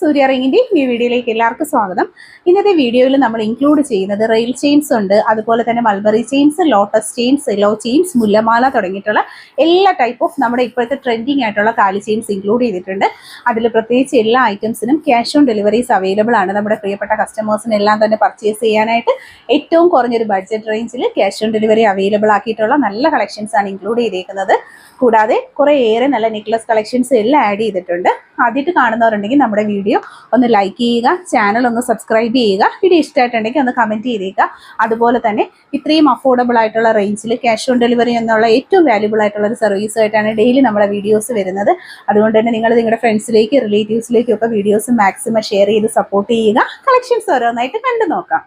സൂര്യ റിങ്ങിന്റെ ന്യൂ വീഡിയോയിലേക്ക് എല്ലാവർക്കും സ്വാഗതം. ഇന്നത്തെ വീഡിയോയിൽ നമ്മൾ ഇൻക്ലൂഡ് ചെയ്യുന്നത് റെയിൽ ചെയിൻസ് ഉണ്ട്. അതുപോലെ തന്നെ മൾബറി ചെയിൻസ് ലോട്ടസ് ചെയിൻസ് ലോ ചെയിൻസ് മുല്ലമാല തുടങ്ങിയിട്ടുള്ള എല്ലാ ടൈപ്പ് ഓഫ് നമ്മുടെ ഇപ്പോഴത്തെ ട്രെൻഡിങ് ആയിട്ടുള്ള താലി ചെയിൻസ് ഇൻക്ലൂഡ് ചെയ്തിട്ടുണ്ട്. അതിൽ പ്രത്യേകിച്ച് എല്ലാ ഐറ്റംസിനും ക്യാഷ് ഓൺ ഡെലിവറീസ് അവൈലബിൾ ആണ്. നമ്മുടെ പ്രിയപ്പെട്ട കസ്റ്റമേഴ്സിനെല്ലാം തന്നെ പർച്ചേസ് ചെയ്യാനായിട്ട് ഏറ്റവും കുറഞ്ഞൊരു ബഡ്ജറ്റ് റേഞ്ചിൽ ക്യാഷ് ഓൺ ഡെലിവറി അവൈലബിൾ ആക്കിയിട്ടുള്ള നല്ല കളക്ഷൻസ് ആണ് ഇൻക്ലൂഡ് ചെയ്തേക്കുന്നത്. കൂടാതെ കുറേ ഏറെ നല്ല നെക്ലസ് കളക്ഷൻസ് എല്ലാം ആഡ് ചെയ്തിട്ടുണ്ട്. ആദ്യമായിട്ട് കാണുന്നവരുണ്ടെങ്കിൽ നമ്മുടെ വീഡിയോ ഒന്ന് ലൈക്ക് ചെയ്യുക ചാനൽ ഒന്ന് സബ്സ്ക്രൈബ് ചെയ്യുക വീഡിയോ ഇഷ്ടമായിട്ടുണ്ടെങ്കിൽ ഒന്ന് കമന്റ് ചെയ്തേക്കുക. അതുപോലെ തന്നെ ഇത്രയും അഫോർഡബിൾ ആയിട്ടുള്ള റേഞ്ചിൽ ക്യാഷ് ഓൺ ഡെലിവറി എന്നുള്ള ഏറ്റവും വാല്യുബിൾ ആയിട്ടുള്ള ഒരു സർവീസ് ആയിട്ടാണ് ഡെയിലി നമ്മുടെ വീഡിയോസ് വരുന്നത്. അതുകൊണ്ട് തന്നെ നിങ്ങൾ നിങ്ങളുടെ ഫ്രണ്ട്സിലേക്ക് റിലേറ്റീവ്സിലേക്കും ഒക്കെ വീഡിയോസ് മാക്സിമം ഷെയർ ചെയ്ത് സപ്പോർട്ട് ചെയ്യുക. കളക്ഷൻസ് ഓരോന്നായിട്ട് കണ്ടു നോക്കാം.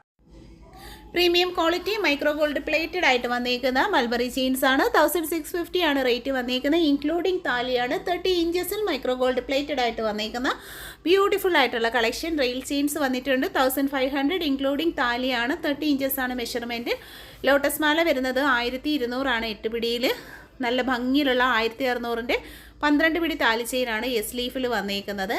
Premium quality micro gold plated ആയിട്ട് വന്നേക്കുന്ന മൽബറി ജീൻസ് ആണ്. തൗസൻഡ് സിക്സ് ഫിഫ്റ്റി ആണ് റേറ്റ് വന്നേക്കുന്നത് ഇൻക്ലൂഡിംഗ് താലിയാണ് തേർട്ടി ഇഞ്ചസിൽ മൈക്രോ ഗോൾഡ് പ്ലേറ്റഡ് ആയിട്ട് വന്നേക്കുന്ന. ബ്യൂട്ടിഫുൾ ആയിട്ടുള്ള കളക്ഷൻ റെയിൽ ജീൻസ് വന്നിട്ടുണ്ട്. തൗസൻഡ് ഫൈവ് ഹൺഡ്രഡ് ഇൻക്ലൂഡിംഗ് താലിയാണ്. തേർട്ടി ഇഞ്ചസ് ആണ് മെഷർമെന്റ് ലോട്ടസ് മാല വരുന്നത് ആയിരത്തി ഇരുന്നൂറാണ് എട്ട് പിടിയിൽ നല്ല ഭംഗിയിലുള്ള ആയിരത്തി അറുന്നൂറിന്റെ പന്ത്രണ്ട് പിടി താലിച്ചെയിനാണ് എസ് ലീഫിൽ വന്നേക്കുന്നത്.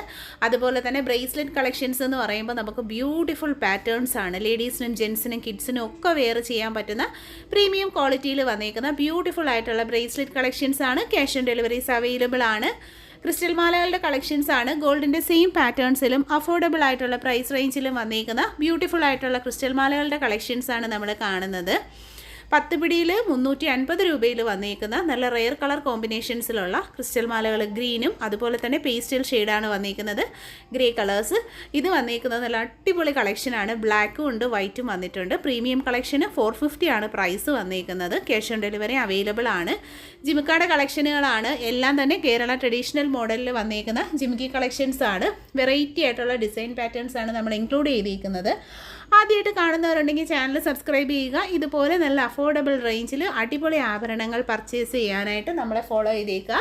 അതുപോലെ തന്നെ ബ്രേസ്ലെറ്റ് കളക്ഷൻസ് എന്ന് പറയുമ്പോൾ നമുക്ക് ബ്യൂട്ടിഫുൾ പാറ്റേൺസ് ആണ്. ലേഡീസിനും ജെൻസിനും കിഡ്സിനും ഒക്കെ വെയർ ചെയ്യാൻ പറ്റുന്ന പ്രീമിയം ക്വാളിറ്റിയിൽ വന്നേക്കുന്ന ബ്യൂട്ടിഫുൾ ആയിട്ടുള്ള ബ്രേസ്ലെറ്റ് കളക്ഷൻസ് ആണ്. ക്യാഷ് ഓൺ ഡെലിവറീസ് അവൈലബിൾ ആണ്. ക്രിസ്റ്റൽ മാലകളുടെ കളക്ഷൻസ് ആണ്. ഗോൾഡിന്റെ സെയിം പാറ്റേൺസിലും അഫോർഡബിൾ ആയിട്ടുള്ള പ്രൈസ് റേഞ്ചിലും വന്നേക്കുന്ന ബ്യൂട്ടിഫുൾ ആയിട്ടുള്ള ക്രിസ്റ്റൽ മാലകളുടെ കളക്ഷൻസ് ആണ് നമ്മൾ കാണുന്നത്. പത്ത് പിടിയിൽ മുന്നൂറ്റി അൻപത് രൂപയിൽ വന്നേക്കുന്ന നല്ല റെയർ കളർ കോമ്പിനേഷൻസിലുള്ള ക്രിസ്റ്റൽ മാലകൾ ഗ്രീനും അതുപോലെ തന്നെ പേസ്റ്റൽ ഷെയ്ഡാണ് വന്നിരിക്കുന്നത് ഗ്രേ കളേഴ്സ് ഇത് വന്നിരിക്കുന്നത് നല്ല അടിപൊളി കളക്ഷനാണ് ബ്ലാക്കും ഉണ്ട് വൈറ്റും വന്നിട്ടുണ്ട്. പ്രീമിയം കളക്ഷന് ഫോർ ആണ് പ്രൈസ് വന്നിരിക്കുന്നത് ക്യാഷ് ഓൺ ഡെലിവറി അവൈലബിൾ ആണ്. ജിമിക്കാടെ കളക്ഷനുകളാണ് എല്ലാം തന്നെ കേരള ട്രഡീഷണൽ മോഡലിൽ വന്നിരിക്കുന്ന ജിമിക്കി കളക്ഷൻസ് ആണ്. വെറൈറ്റി ആയിട്ടുള്ള ഡിസൈൻ പാറ്റേൺസ് ആണ് നമ്മൾ ഇൻക്ലൂഡ് ചെയ്തിരിക്കുന്നത് ആദ്യമായിട്ട് കാണുന്നവരുണ്ടെങ്കിൽ ചാനൽ സബ്സ്ക്രൈബ് ചെയ്യുക. ഇതുപോലെ നല്ല അഫോർഡബിൾ റേഞ്ചിൽ അടിപൊളി ആഭരണങ്ങൾ പർച്ചേസ് ചെയ്യാനായിട്ട് നമ്മളെ ഫോളോ ചെയ്തേക്കുക.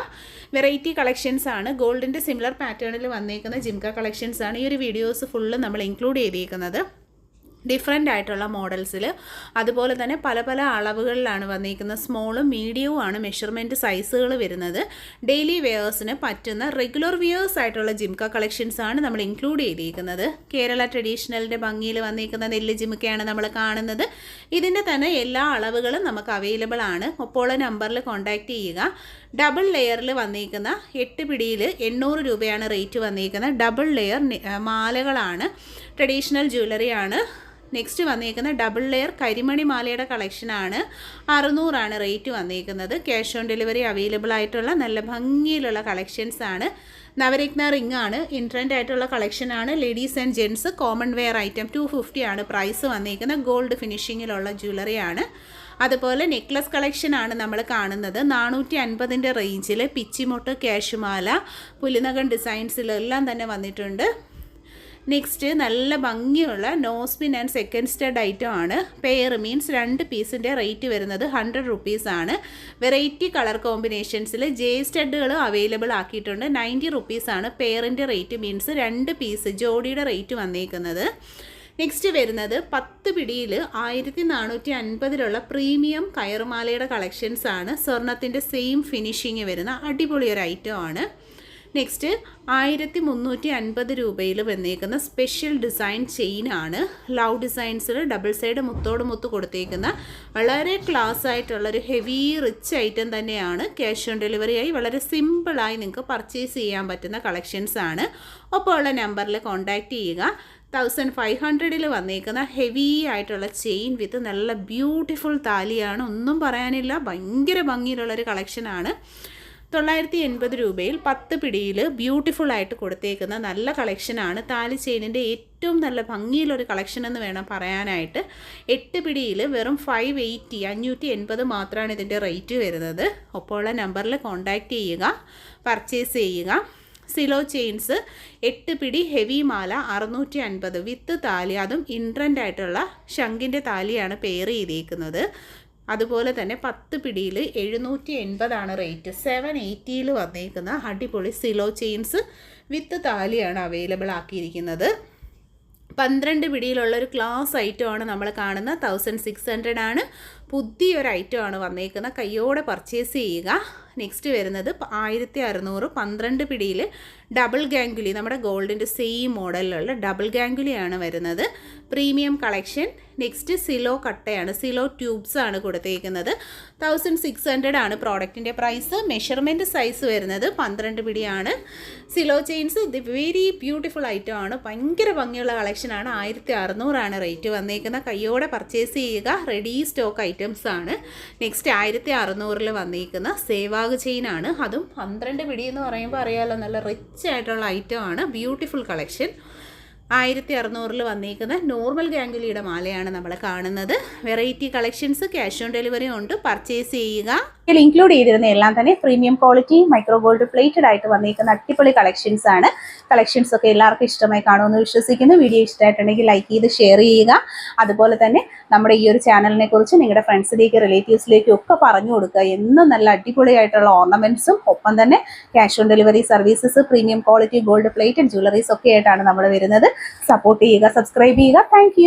വെറൈറ്റി കളക്ഷൻസ് ആണ്. ഗോൾഡിന്റെ സിമിലർ പാറ്റേണിൽ വന്നേക്കുന്ന ജിംക കളക്ഷൻസ് ആണ് ഈ ഒരു വീഡിയോസ് ഫുള്ള് നമ്മൾ ഇൻക്ലൂഡ് ചെയ്തേക്കുന്നത്. ഡിഫറെന്റ് ആയിട്ടുള്ള മോഡൽസിൽ അതുപോലെ തന്നെ പല പല അളവുകളിലാണ് വന്നിരിക്കുന്നത്. സ്മോളും മീഡിയവും ആണ് മെഷർമെന്റ് സൈസുകൾ വരുന്നത്. ഡെയിലി വെയേഴ്സിന് പറ്റുന്ന റെഗുലർ വിയേഴ്സ് ആയിട്ടുള്ള ജിംക കളക്ഷൻസ് ആണ് നമ്മൾ ഇൻക്ലൂഡ് ചെയ്തിരിക്കുന്നത്. കേരള ട്രഡീഷണലിന്റെ ഭംഗിയിൽ വന്നിരിക്കുന്ന നെല്ല് ജിംക്കയാണ് നമ്മൾ കാണുന്നത്. ഇതിന്റെ തന്നെ എല്ലാ അളവുകളും നമുക്ക് അവൈലബിൾ ആണ്. ഒപ്പോളെ നമ്പറിൽ കോൺടാക്റ്റ് ചെയ്യുക. ഡബിൾ ലെയറിൽ വന്നിരിക്കുന്ന എട്ട് പിടിയിൽ എണ്ണൂറ് രൂപയാണ് റേറ്റ് വന്നിരിക്കുന്നത്. ഡബിൾ ലെയർ മാലകളാണ്. ട്രഡീഷണൽ ജ്വല്ലറിയാണ് നെക്സ്റ്റ് വന്നേക്കുന്ന ഡബിൾ ലെയർ കരിമണി മാലയുടെ കളക്ഷനാണ് അറുന്നൂറാണ് റേറ്റ് വന്നേക്കുന്നത്. ക്യാഷ് ഓൺ ഡെലിവറി അവൈലബിൾ ആയിട്ടുള്ള നല്ല ഭംഗിയിലുള്ള കളക്ഷൻസ് ആണ്. നവരത്ന റിംഗ് ആണ്. ഇൻട്രന്റ് ആയിട്ടുള്ള കളക്ഷനാണ് ladies and gents common wear item two fifty ആണ് പ്രൈസ് വന്നേക്കുന്നത്. ഗോൾഡ് ഫിനിഷിങ്ങിലുള്ള ജ്വല്ലറിയാണ് അതുപോലെ നെക്ലസ് കളക്ഷൻ ആണ് നമ്മൾ കാണുന്നത്. നാനൂറ്റി അൻപതിന്റെ റേഞ്ചിൽ പിച്ചിമുട്ട് ക്യാഷുമാല പുലിനകൻ ഡിസൈൻസിലെല്ലാം തന്നെ വന്നിട്ടുണ്ട്. നെക്സ്റ്റ് നല്ല ഭംഗിയുള്ള nose pin and second stud item ആണ്. പെയർ മീൻസ് രണ്ട് പീസിന്റെ റേറ്റ് വരുന്നത് ഹൺഡ്രഡ് റുപ്പീസ് ആണ്. വെറൈറ്റി കളർ കോമ്പിനേഷൻസിൽ ജെ സ്റ്റഡുകൾ അവൈലബിൾ ആക്കിയിട്ടുണ്ട്. നയന്റി റുപ്പീസാണ് പെയറിന്റെ റേറ്റ് മീൻസ് രണ്ട് പീസ് ജോഡിയുടെ റേറ്റ് വന്നേക്കുന്നത്. നെക്സ്റ്റ് വരുന്നത് പത്ത് പിടിയിൽ ആയിരത്തി നാനൂറ്റി അൻപതിലുള്ള പ്രീമിയം കയറുമാലയുടെ കളക്ഷൻസ് ആണ്. സ്വർണത്തിന്റെ സെയിം ഫിനിഷിങ് വരുന്ന അടിപൊളി ഒരു ഐറ്റം ആണ്. നെക്സ്റ്റ് ആയിരത്തി മുന്നൂറ്റി അൻപത് രൂപയിൽ വന്നേക്കുന്ന സ്പെഷ്യൽ ഡിസൈൻ ചെയിനാണ് ലവ് ഡിസൈൻസിൽ ഡബിൾ സൈഡ് മുത്തോട് മുത്ത് കൊടുത്തേക്കുന്ന വളരെ ക്ലാസ് ആയിട്ടുള്ള ഒരു ഹെവി റിച്ച് ഐറ്റം തന്നെയാണ്. ക്യാഷ് ഓൺ ഡെലിവറി ആയി വളരെ സിമ്പിളായി നിങ്ങൾക്ക് പർച്ചേസ് ചെയ്യാൻ പറ്റുന്ന കളക്ഷൻസ് ആണ്. ഒപ്പം ഉള്ള നമ്പറിൽ കോൺടാക്റ്റ് ചെയ്യുക. തൗസൻഡ് ഫൈവ് ഹൺഡ്രഡിൽ വന്നേക്കുന്ന ഹെവി ആയിട്ടുള്ള ചെയിൻ വിത്ത് നല്ല ബ്യൂട്ടിഫുൾ താലിയാണ്. ഒന്നും പറയാനില്ല. ഭയങ്കര ഭംഗിയിലുള്ളൊരു കളക്ഷനാണ് തൊള്ളായിരത്തി എൺപത് രൂപയിൽ പത്ത് പിടിയിൽ ബ്യൂട്ടിഫുൾ ആയിട്ട് കൊടുത്തേക്കുന്ന നല്ല കളക്ഷനാണ് താലി ചെയിനിന്റെ ഏറ്റവും നല്ല ഭംഗിയിലൊരു കളക്ഷൻ എന്ന് വേണം പറയാനായിട്ട്. എട്ട് പിടിയിൽ വെറും ഫൈവ് എയ്റ്റി അഞ്ഞൂറ്റി എൺപത് മാത്രമാണ് ഇതിന്റെ റേറ്റ് വരുന്നത്. ഒപ്പമുള്ള നമ്പറിൽ കോൺടാക്റ്റ് ചെയ്യുക പർച്ചേസ് ചെയ്യുക. സിലോ ചെയിൻസ് എട്ട് പിടി ഹെവി മാല അറുന്നൂറ്റി അൻപത് വിത്ത് താലി. അതും ഇൻട്രന്റ് ആയിട്ടുള്ള ശംഖിന്റെ താലിയാണ് പെയർ ചെയ്തേക്കുന്നത്. അതുപോലെ തന്നെ പത്ത് പിടിയിൽ എഴുന്നൂറ്റി എൺപതാണ് റേറ്റ്. സെവൻ എയ്റ്റിയിൽ വന്നേക്കുന്ന അടിപൊളി സിലോ ചെയിൻസ് വിത്ത് താലിയാണ് അവൈലബിൾ ആക്കിയിരിക്കുന്നത്. പന്ത്രണ്ട് പിടിയിലുള്ള ഒരു ക്ലാസ് ഐറ്റമാണ് നമ്മൾ കാണുന്ന തൗസൻഡ് സിക്സ് ഹൺഡ്രഡ് ആണ്. പുതിയൊരു ഐറ്റമാണ് വന്നേക്കുന്നത്. കയ്യോടെ പർച്ചേസ് ചെയ്യുക. നെക്സ്റ്റ് വരുന്നത് ആയിരത്തി അറുന്നൂറ് പന്ത്രണ്ട് പിടിയിൽ ഡബിൾ ഗാംഗുലി നമ്മുടെ ഗോൾഡിന്റെ സെയിം മോഡലിലുള്ള ഡബിൾ ഗാംഗുലിയാണ് വരുന്നത്. പ്രീമിയം കളക്ഷൻ നെക്സ്റ്റ് സിലോ കട്ടയാണ്. സിലോ ട്യൂബ്സ് ആണ് കൊടുത്തേക്കുന്നത്. തൗസൻഡ് സിക്സ് ഹൺഡ്രഡ് ആണ് പ്രോഡക്റ്റിന്റെ പ്രൈസ് മെഷർമെന്റ് സൈസ് വരുന്നത് പന്ത്രണ്ട് പിടിയാണ്. സിലോ ചെയിൻസ് ഇത് വെരി ബ്യൂട്ടിഫുൾ ഐറ്റം ആണ്. ഭയങ്കര ഭംഗിയുള്ള കളക്ഷനാണ് ആയിരത്തി അറുന്നൂറാണ് റേറ്റ് വന്നേക്കുന്നത്. കയ്യോടെ പർച്ചേസ് ചെയ്യുക. റെഡി സ്റ്റോക്ക് ഐറ്റംസ് ആണ്. നെക്സ്റ്റ് ആയിരത്തി അറുന്നൂറിൽ വന്നേക്കുന്ന സേവാഗ് ചെയിൻ ആണ്. അതും പന്ത്രണ്ട് പിടി എന്ന് പറയുമ്പോൾ അറിയാലോ നല്ല റിച്ച് ആയിട്ടുള്ള ഐറ്റം ആണ്. ബ്യൂട്ടിഫുൾ കളക്ഷൻ ആയിരത്തി അറുന്നൂറിൽ വന്നിരിക്കുന്ന നോർമൽ ഗാംഗുലിയുടെ മാലയാണ് നമ്മൾ കാണുന്നത്. Variety collections cash on delivery ഉണ്ട്. പർച്ചേസ് ചെയ്യുക. ഇതിൽ ഇൻക്ലൂഡ് ചെയ്തിരുന്ന എല്ലാം തന്നെ premium quality micro gold plated ആയിട്ട് വന്നിരിക്കുന്ന അടിപൊളി കളക്ഷൻസ് ആണ്. കളക്ഷൻസ് ഒക്കെ എല്ലാവർക്കും ഇഷ്ടമായി കാണുമെന്ന് വിശ്വസിക്കുന്നു. വീഡിയോ ഇഷ്ടമായിട്ടുണ്ടെങ്കിൽ ലൈക്ക് ചെയ്ത് ഷെയർ ചെയ്യുക. അതുപോലെ തന്നെ നമ്മുടെ ഈ ഒരു ചാനലിനെ കുറിച്ച് നിങ്ങളുടെ ഫ്രണ്ട്സിലേക്ക് റിലേറ്റീവ്സിലേക്കും ഒക്കെ പറഞ്ഞു കൊടുക്കുക. എന്നും നല്ല അടിപൊളിയായിട്ടുള്ള ഓർണമെന്റ്സും ഒപ്പം തന്നെ cash on delivery services premium quality gold plated jewelleries ഒക്കെ ആയിട്ടാണ് നമ്മൾ വരുന്നത്. സപ്പോർട്ട് ചെയ്യുക സബ്സ്ക്രൈബ് ചെയ്യുക. താങ്ക്